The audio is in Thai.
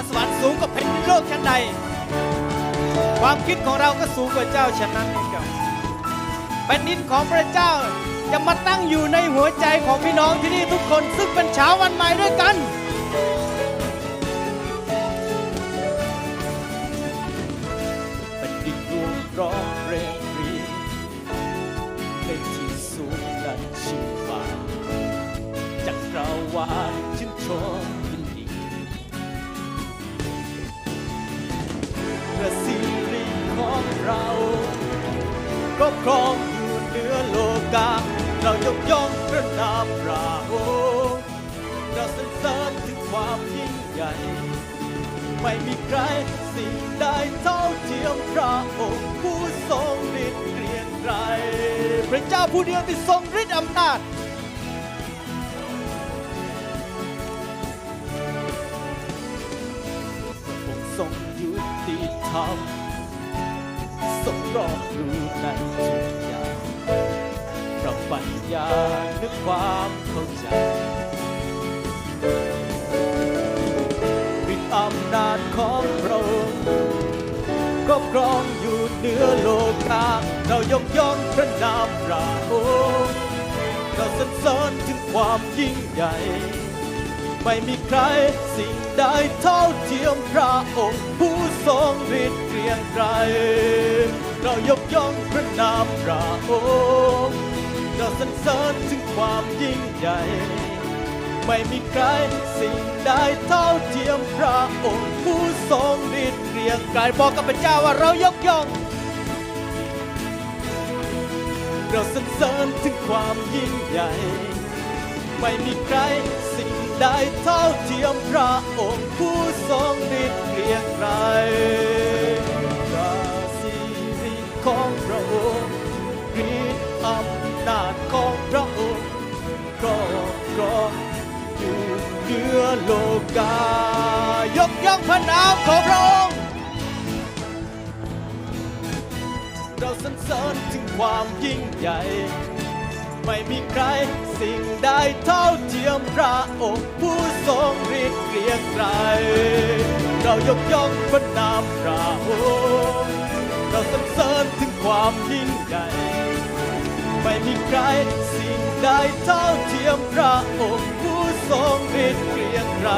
าสวรรค์สูงกว่าแผ่นดินโลกชั้นใด ความคิดของเราก็สูงกว่าเจ้าฉะนั้นเองครับแผ่นดินของพระเจ้าจะมาตั้งอยู่ในหัวใจของพี่น้องที่นี่ทุกคนซึ่งเป็นเช้าวันใหม่ด้วยกันแผ่นดินรวมร้องเพลงรีเพลงที่สูงนั้นชื่อว่าจักรวาลชื่นชม พื่อสิริของเราครอบครองอยู่เหนือโลกา เรายกย่องพระนามพระองค์เราสรรเสริญถึงความยิ่งใหญ่ ไม่มีใครสิ่งใดเท่าเทียมพระองค์ผู้ทรงฤทธิ์เกรียงไกรพระเจ้าผู้เดียวที่ทรงฤทธิ์อำนาจ ติธรรมรอบรู้ในทุกอย่างพระปัญญาและความเข้าใจฤทธิ์อำนาจของพระองค์ครอบครองอยู่เหนือโลกาเรายกย่องพระนามพระองค์เราสรรเสริญถึงความยิ่งใหญ่ ไม่มีใครสิ่งใดเท่าเทียมพระองค์ผู้ทรงฤทธิ์เกรียงไกรเรายกย่องพระนามพระองค์เราสรรเสริญถึงความยิ่งใหญ่ ไม่มีใครสิ่งใดเท่าเทียมพระองค์ผู้ทรงฤทธิ์เกรียงไกรบอกกับพระเจ้าว่าเรายกย่องเราสรรเสริญถึงความยิ่งใหญ่ ไม่มีใคร สิ่งใดเท่าเทียมพระองค์ผู้ทรงฤทธิ์เรียงไกรพระสิริของพระองค์ฤทธิ์อำนาจของพระองค์ครอบครองอยู่เหนือโลกายกย่องพระนามของพระองค์เราสรรเสริญถึงความยิ่งใหญ่ ไม่มีใคร สิ่งใดเท่าเทียมพระองค์ผู้ทรงฤทธิ์เกรียงไกรเรายกย่องพระนามพระองค์เราสรรเสริญถึงความยิ่งใหญ่ ไม่มีใคร สิ่งใดเท่าเทียมพระองค์ผู้ทรงฤทธิ์เกรียงไกร